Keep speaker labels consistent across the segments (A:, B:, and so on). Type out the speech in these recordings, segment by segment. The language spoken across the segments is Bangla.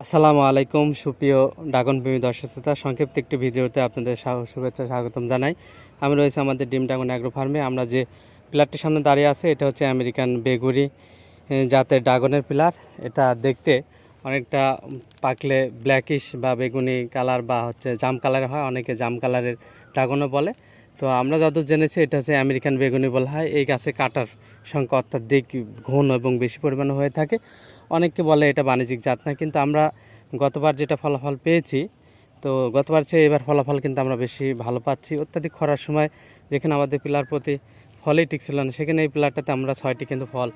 A: আসসালামু আলাইকুম, সুপ্রিয় ড্রাগন প্রেমী দর্শক শ্রোতা। সংক্ষিপ্ত একটি ভিডিওতে আপনাদের শুভেচ্ছা, স্বাগতম জানাই। আমি রয়েছে আমাদের ডিম ড্রাগন অ্যাগ্রো ফার্মে। আমরা যে পিলারটির সামনে দাঁড়িয়ে আছে, এটা হচ্ছে আমেরিকান বেগুড়ি জাতের ড্রাগনের পিলার। এটা দেখতে অনেকটা পাকলে ব্ল্যাকিশ বা বেগুনি কালার বা হচ্ছে জাম কালারের হয়। অনেকে জাম কালারের ড্রাগনও বলে। তো আমরা যত জেনেছি, এটা হচ্ছে আমেরিকান বেগুনি বলা হয়। এই গাছে কাটার সংখ্যা অর্থাৎ দিক ঘন এবং বেশি পরিমাণে হয়ে থাকে। অনেকে বলে এটা বাণিজ্যিক জাত না, কিন্তু আমরা গতবার যেটা ফলাফল পেয়েছি, তো গতবার চেয়ে এবার ফলাফল কিন্তু আমরা বেশি ভালো পাচ্ছি। অত্যাধিক খরার সময় যেখানে আমাদের পিলার প্রতি ফলই টিকছিল না, সেখানে এই পিলারটাতে আমরা ছয়টি কিন্তু ফল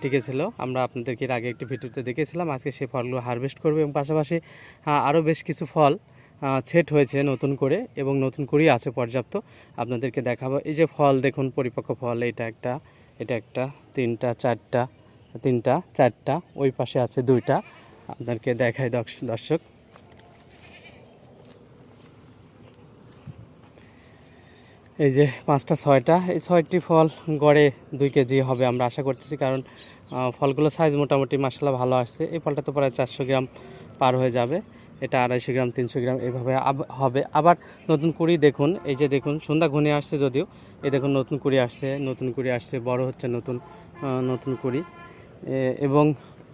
A: টিকেছিল। আমরা আপনাদেরকে এর আগে একটি ভিডিওতে দেখেছিলাম, আজকে সেই ফলগুলো হারভেস্ট করবে এবং পাশাপাশি আরও বেশ কিছু ফল সেট হয়েছে নতুন করে এবং নতুন করেই আছে পর্যাপ্ত। আপনাদেরকে দেখাবো। এই যে ফল দেখুন, পরিপক্ক ফল, এটা একটা এটা একটা, তিনটা, চারটা তিনটা, চারটা, ওই পাশে আছে দুইটা। আপনাদেরকে দেখায় দর্শ- দর্শক। এই যে পাঁচটা, ছয়টা, এই ছয়টি ফল গড়ে দুই কেজি হবে আমরা আশা করতেছি, কারণ ফলগুলো সাইজ মোটামুটি মাসালা ভালো আসছে। এই ফলটা তো প্রায় চারশো গ্রাম পার হয়ে যাবে। এটা আড়াইশো গ্রাম, তিনশো গ্রাম এভাবে হবে। আবার নতুন কুড়ি দেখুন, এই যে দেখুন, সন্ধ্যা ঘনিয়ে আসছে যদিও, এই দেখুন নতুন কুড়ি আসছে, নতুন কুড়ি আসছে, বড় হচ্ছে নতুন নতুন কুড়ি। এবং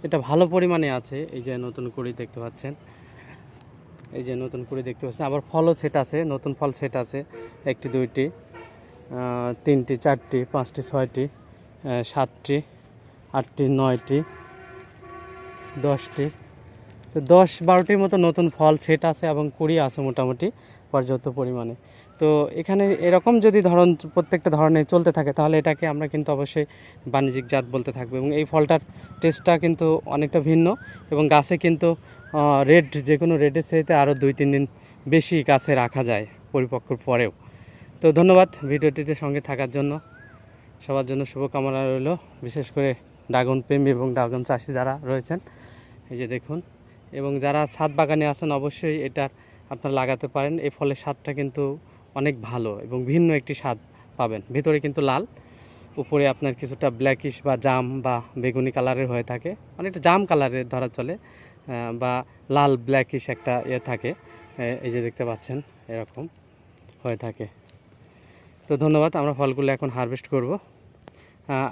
A: এটা ভালো পরিমাণে আছে, এই যে নতুন কুড়ি দেখতে পাচ্ছেন। এই যে নতুন কুড়ি দেখতে পাচ্ছেন, আবার ফলও সেট আছে, নতুন ফল সেট আছে, একটি, দুইটি তিনটি, চারটি, পাঁচটি, ছয়টি সাতটি, আটটি, নয়টি, দশটি। তো দশ, বারোটির মতো নতুন ফল সেট আছে এবং কুড়ি আছে মোটামুটি পর্যাপ্ত পরিমাণে। তো এখানে এরকম যদি ধরন প্রত্যেকটা ধরনের চলতে থাকে, তাহলে এটাকে আমরা কিন্তু অবশ্যই বাণিজ্যিক জাত বলতে থাকব এবং এই ফলটার টেস্টটা কিন্তু অনেকটা ভিন্ন এবং গাছে কিন্তু রেড যে কোনো রেডের চাইতে আরও দুই, তিন দিন বেশি গাছে রাখা যায় পরিপক্কর পরেও। তো ধন্যবাদ ভিডিওটিতে সঙ্গে থাকার জন্য। সবার জন্য শুভকামনা রইল। বিশেষ করে ড্রাগন প্রেমী এবং ড্রাগন চাষি যারা রয়েছেন, এই যে দেখুন। এবং যারা ছাদ বাগানে আছেন, অবশ্যই এটার আপনারা লাগাতে পারেন। এই ফলের স্বাদটা কিন্তু অনেক ভালো এবং ভিন্ন একটি স্বাদ পাবেন। ভিতরে কিন্তু লাল, উপরে আপনার কিছুটা ব্ল্যাকিশ বা জাম বা বেগুনি কালারের হয়ে থাকে। অনেকটা জাম কালারের ধরা চলে বা লাল ব্ল্যাকিশ একটা ইয়ে থাকে। এই যে দেখতে পাচ্ছেন, এরকম হয়ে থাকে। তো ধন্যবাদ, আমরা ফলগুলো এখন হারভেস্ট করব।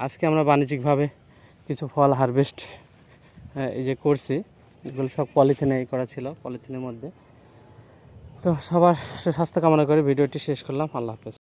A: আজকে আমরা বাণিজ্যিকভাবে কিছু ফল হারভেস্ট এই যে করছি। এগুলো সব পলিথিনে করা ছিল পলিথিনের মধ্যে। তো সবার সুস্বাস্থ্য কামনা করে ভিডিওটি শেষ করলাম। আল্লাহ হাফেজ।